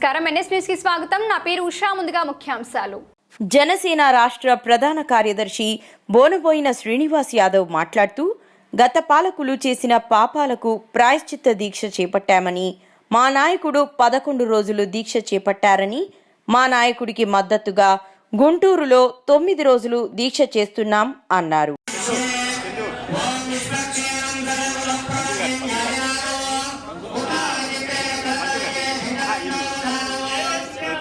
నమస్కారం. ఎన్ఎస్ స్వాగతం. నా పేరు ఉషా. ముందుగా ముఖ్యాంశాలు. జనసేన రాష్ట్ర ప్రధాన కార్యదర్శి బోనబోయిన శ్రీనివాస్ యాదవ్ మాట్లాడుతూ గత పాలకులు చేసిన పాపాలకు ప్రాయశ్చిత్త దీక్ష చేపట్టామని మా నాయకుడు పదకొండు రోజులు దీక్ష చేపట్టారని మా నాయకుడికి మద్దతుగా గుంటూరులో తొమ్మిది రోజులు దీక్ష చేస్తున్నాం అన్నారు.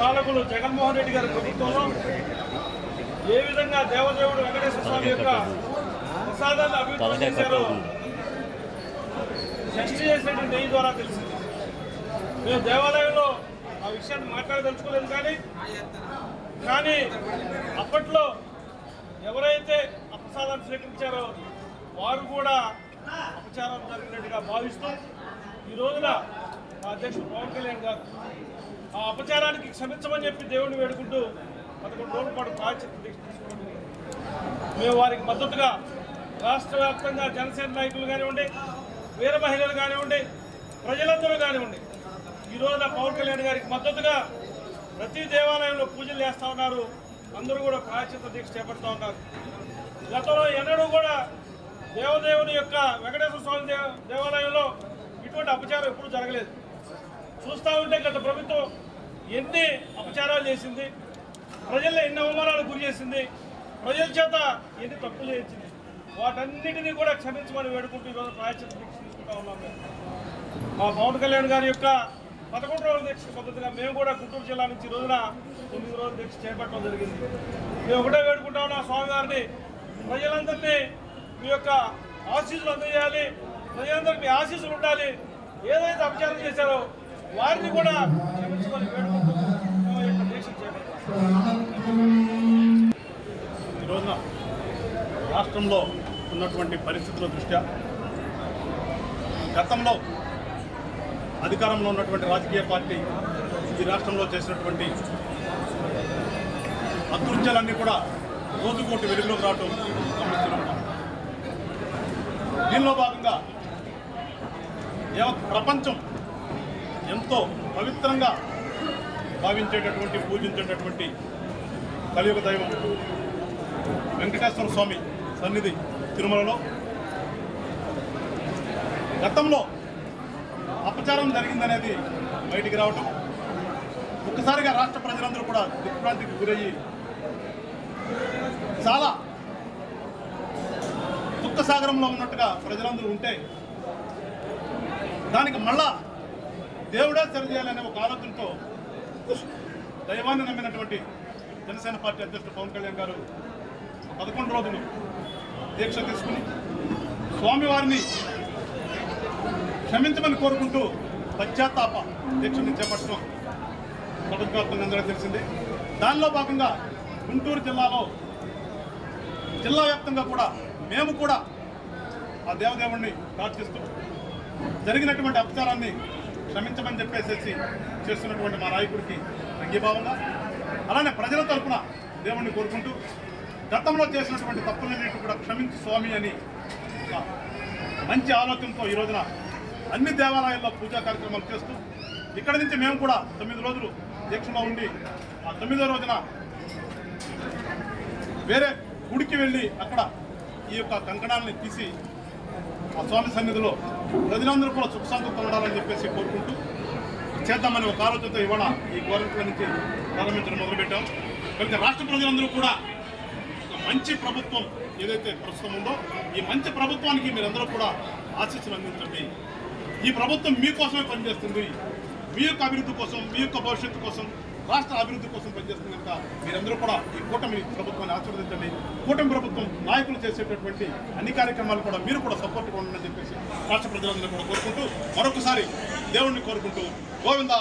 పాలకులు జగన్మోహన్ రెడ్డి గారి ప్రభుత్వంలో ఏ విధంగా దేవదేవుడు వెంకటేశ్వర స్వామి యొక్క ప్రసాదాన్ని అభివృద్ధి చేశారో టెస్ట్ చేసినటువంటి నెయ్యి ద్వారా తెలిసింది. మేము దేవాలయంలో ఆ విషయాన్ని మాట్లాడదలుచుకోలేదు కానీ కానీ అప్పట్లో ఎవరైతే ఆ స్వీకరించారో వారు కూడా అపచారం జరిగినట్టుగా భావిస్తూ ఈ రోజున అధ్యక్షుడు పవన్ కళ్యాణ్ గారు ఆ అపచారానికి క్షమించమని చెప్పి దేవుడిని వేడుకుంటూ పదకొండు రోజుల పాటు ప్రాయచిత్త దీక్ష తీసుకుంటుంది. మేము వారికి మద్దతుగా రాష్ట్ర వ్యాప్తంగా జనసేన నాయకులు కానివ్వండి వీర మహిళలు కానివ్వండి ప్రజలందరూ కానివ్వండి ఈ రోజున పవన్ కళ్యాణ్ గారికి మద్దతుగా ప్రతి దేవాలయంలో పూజలు చేస్తూ ఉన్నారు. అందరూ కూడా ప్రాయచిత్త దీక్ష చేపడుతూ ఉన్నారు. గతంలో ఎన్నడూ కూడా దేవదేవుని యొక్క వెంకటేశ్వర స్వామి దేవ- దేవాలయంలో ఇటువంటి అపచారం ఎప్పుడూ జరగలేదు. చూస్తూ ఉంటే గత ప్రభుత్వం ఎన్ని అపచారాలు చేసింది ప్రజల్లో ఎన్ని అవమానాలు గురి చేసింది ప్రజల చేత ఎన్ని తప్పులు చేయించింది వాటన్నిటినీ కూడా క్షమించమని వేడుకుంటూ ఈరోజు ప్రాయశ్చిత దీక్ష తీసుకుంటా ఉన్నాం మా పవన్ కళ్యాణ్ గారి యొక్క పదకొండు రోజుల దీక్ష పద్ధతిగా మేము కూడా గుంటూరు జిల్లా నుంచి ఈ రోజున తొమ్మిది రోజుల దీక్ష చేపట్టడం జరిగింది. మేము ఒకటే వేడుకుంటా ఉన్నాం స్వామివారిని ప్రజలందరినీ మీ యొక్క ఆశీస్సులు అందజేయాలి ప్రజలందరికీ మీ ఆశీస్సులు ఉండాలి. ఏదైతే అపచారం చేశారో వారిని కూడా క్షమించుకొని వేడుకుంటూ ఈ దీక్ష రోజున రాష్ట్రంలో ఉన్నటువంటి పరిస్థితుల దృష్ట్యా గతంలో అధికారంలో ఉన్నటువంటి రాజకీయ పార్టీ ఈ రాష్ట్రంలో చేసినటువంటి అదృత్యాలన్నీ కూడా రోజుకోటి వెలుగులోకి రావటం గమనిస్తున్నాం దీనిలో భాగంగా యావత్ ప్రపంచం ఎంతో పవిత్రంగా భావించేటటువంటి పూజించేటటువంటి కలియుగ దైవం వెంకటేశ్వర స్వామి సన్నిధి తిరుమలలో. గతంలో అపచారం జరిగిందనేది బయటికి రావటం ఒక్కసారిగా రాష్ట్ర ప్రజలందరూ కూడా దిగ్భ్రాంతికి గురయ్యి చాలా దుఃఖసాగరంలో ఉన్నట్టుగా ప్రజలందరూ ఉంటే దానికి మళ్ళా దేవుడా సరిచేయాలనే ఒక ఆలోచనతో దైవాన్ని నమ్మినటువంటి జనసేన పార్టీ అధ్యక్షుడు పవన్ కళ్యాణ్ గారు పదకొండు రోజులు దీక్ష తీసుకుని స్వామివారిని క్షమించమని కోరుకుంటూ పశ్చాత్తాప దీక్షని చేపట్టడం ప్రభుత్వం అందరూ తెలిసింది. దానిలో భాగంగా గుంటూరు జిల్లాలో జిల్లా వ్యాప్తంగా కూడా మేము కూడా ఆ దేవదేవుణ్ణి ప్రార్థిస్తూ జరిగినటువంటి అపచారాన్ని క్షమించమని చెప్పేసేసి చేస్తున్నటువంటి మా నాయకుడికి అంగీభావంగా అలానే ప్రజల తరపున దేవుణ్ణి కోరుకుంటూ గతంలో చేసినటువంటి తప్పులన్నింటినీ కూడా క్షమించి స్వామి అని మంచి ఆలోచనతో ఈ రోజున అన్ని దేవాలయాల్లో పూజా కార్యక్రమాలు చేస్తూ ఇక్కడి నుంచి మేము కూడా తొమ్మిది రోజులు దీక్షలో ఉండి ఆ తొమ్మిదో రోజున వేరే గుడికి వెళ్ళి అక్కడ ఈ యొక్క కంకణాలని తీసి ఆ స్వామి సన్నిధిలో ప్రజలందరూ కూడా సుఖ సంతృప్తి ఉండాలని చెప్పేసి కోరుకుంటూ చేద్దామని ఒక ఆలోచనతో ఇవాళ ఈ గవర్నమెంట్ నుంచి ప్రారంభించడం మొదలుపెట్టాం. కనుక రాష్ట్ర ప్రజలందరూ కూడా ఒక మంచి ప్రభుత్వం ఏదైతే ప్రస్తుతం ఉందో ఈ మంచి ప్రభుత్వానికి మీరందరూ కూడా ఆశీస్సులు అందించండి. ఈ ప్రభుత్వం మీకోసమే పనిచేస్తుంది. మీ యొక్క అభివృద్ధి కోసం మీ యొక్క భవిష్యత్తు కోసం రాష్ట్ర అభివృద్ధి కోసం పనిచేస్తుంది కనుక మీరందరూ కూడా ఈ కూటమి ప్రభుత్వాన్ని ఆశీర్వదించండి. కూటమి ప్రభుత్వం నాయకులు చేసేటటువంటి అన్ని కార్యక్రమాలు కూడా మీరు కూడా సపోర్ట్గా ఉండండి చెప్పేసి రాష్ట్ర ప్రజలందరూ కూడా కోరుకుంటూ మరొకసారి దేవుణ్ణి కోరుకుంటూ గోవిందా!